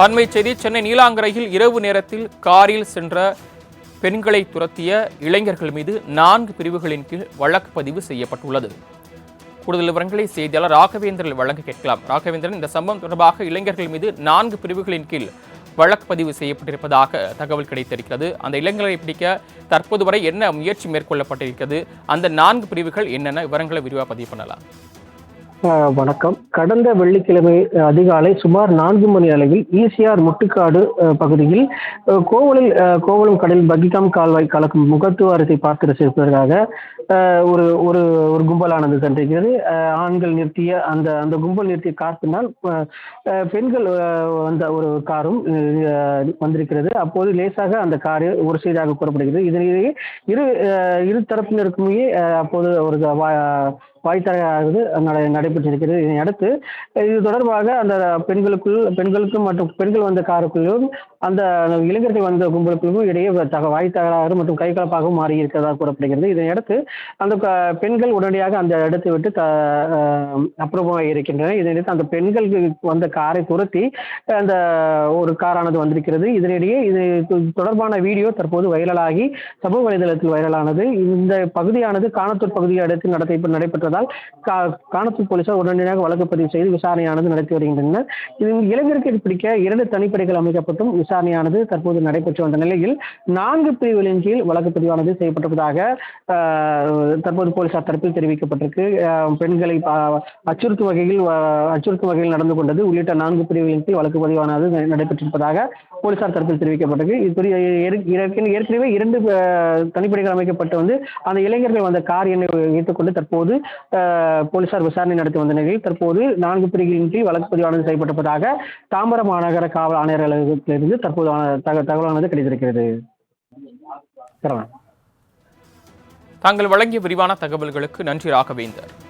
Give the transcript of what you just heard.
அண்மை செய்தி சென்னை நீலாங்கரையில் இரவு நேரத்தில் காரில் சென்ற பெண்களை துரத்திய இளைஞர்கள் மீது நான்கு பிரிவுகளின் கீழ் வழக்கு பதிவு செய்யப்பட்டுள்ளது. கூடுதல் விவரங்களை செய்தியாளர் ராகவேந்திரன் வழங்க கேட்கலாம். ராகவேந்திரன் இந்த சம்பவம் தொடர்பாக இளைஞர்கள் மீது நான்கு பிரிவுகளின் கீழ் வழக்கு பதிவு செய்யப்பட்டிருப்பதாக தகவல் கிடைத்திருக்கிறது. அந்த இளைஞர்களை பிடிக்க தற்போது வரை என்ன முயற்சி மேற்கொள்ளப்பட்டிருக்கிறது? அந்த நான்கு பிரிவுகள் என்னென்ன? விவரங்களை விரிவாக பதிவு பண்ணலாம். வணக்கம். கடந்த வெள்ளிக்கிழமை அதிகாலை சுமார் நான்கு மணி அளவில் ஈசிஆர் முட்டுக்காடு பகுதியில் கோவலில் கோவளம் கடலில் பகிகாம் கால்வாய் கலக்கும் முகத்துவாரத்தை பார்த்து ரசிப்பதற்காக ஒரு ஒரு ஒரு கும்பலானது சென்றிருக்கிறது. ஆண்கள் நிறுத்திய அந்த அந்த கும்பல் நிறுத்திய கார் பின்னால் பெண்கள் வந்த ஒரு காரும் வந்திருக்கிறது. அப்போது லேசாக அந்த காரு ஒரு சைடாக கூறப்படுகிறது. இதனிடையே இரு இரு தரப்பினருக்குமே அப்போது ஒரு வா- வாய்த்தரையானது நடைபெற்றிருக்கிறது. இதனையடுத்து இது தொடர்பாக அந்த பெண்களுக்குள் பெண்களுக்கும் மற்றும் பெண்கள் வந்த காருக்குள்ளும் அந்த இளைஞர்கள் வந்த கும்பலுக்குள்ளும் இடையே தக வாய்த்தகராறு மற்றும் கைகலப்பாகவும் மாறி இருக்கிறதாக கூறப்படுகிறது இதனையடுத்து அந்த க- பெண்கள் உடனடியாக அந்த இடத்தை விட்டு த அஹ் அப்புறமாக இருக்கின்றன. இதனையடுத்து அந்த பெண்கள் வந்த காரை துரத்தி அந்த ஒரு காரானது வந்திருக்கிறது. இதனிடையே இது தொடர்பான வீடியோ தற்போது வைரலாகி சமூக வலைதளத்தில் வைரலானது. இந்த பகுதியானது காணத்தூர் பகுதியை அடுத்து நடத்தை நடைபெற்ற கா- காணத்தூர் போலீசார் உடனடியாக வழக்கு பதிவு செய்து விசாரணையானது நடத்தி வருகின்றனர். இது இளைஞருக்கு பிடிக்க இரண்டு தனிப்படைகள் அமைக்கப்பட்டும் விசாரணையானது தற்போது நடைபெற்று வந்த நிலையில் நான்கு பிரிவுகளின் கீழ் வழக்கு பதிவானது செய்யப்பட்டிருப்பதாக தற்போது போலீசார் தரப்பில் தெரிவிக்கப்பட்டிருக்கு. பெண்களை அச்சுறுத்தும் வகையில் அச்சுறுத்தும் வகையில் நடந்து கொண்டது உள்ளிட்ட நான்கு பிரிவுகளின் கீழ் வழக்கு பதிவானது நடைபெற்றிருப்பதாக போலீசார் தரப்பில் தெரிவிக்கப்பட்டிருக்கு. இது ஏற்கனவே இரண்டு தனிப்படைகள் அமைக்கப்பட்டு வந்து அந்த இளைஞர்கள் வந்த கார் எண்ணை வைத்துக்கொண்டு தற்போது போலீசார் விசாரணை நடத்தி வந்த நிலையில் தற்போது நான்கு பிரிவுகளின் கீழ் வழக்கு பதிவானது செய்யப்பட்டிருப்பதாக தாம்பரம் மாநகர காவல் ஆணையர் அலுவலகத்திலிருந்து தற்போது தக- தகவலானது கிடைத்திருக்கிறது. தாங்கள் வழங்கிய விரிவான தகவல்களுக்கு நன்றி ராகவேந்தர்.